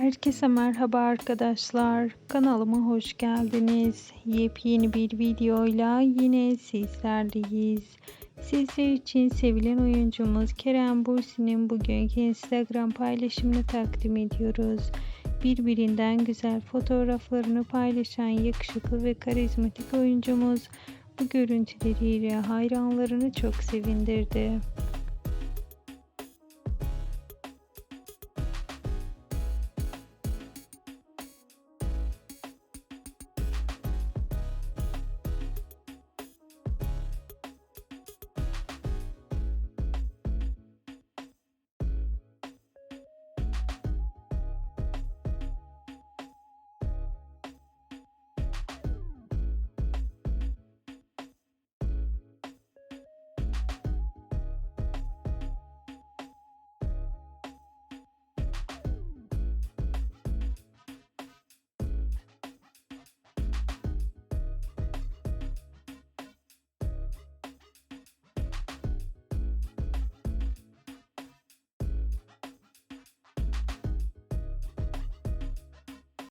Herkese merhaba arkadaşlar. Kanalıma hoş geldiniz. Yepyeni bir videoyla yine sizlerleyiz. Sizler için sevilen oyuncumuz Kerem Bursin'in bugünkü Instagram paylaşımını takdim ediyoruz. Birbirinden güzel fotoğraflarını paylaşan yakışıklı ve karizmatik oyuncumuz bu görüntüleriyle hayranlarını çok sevindirdi.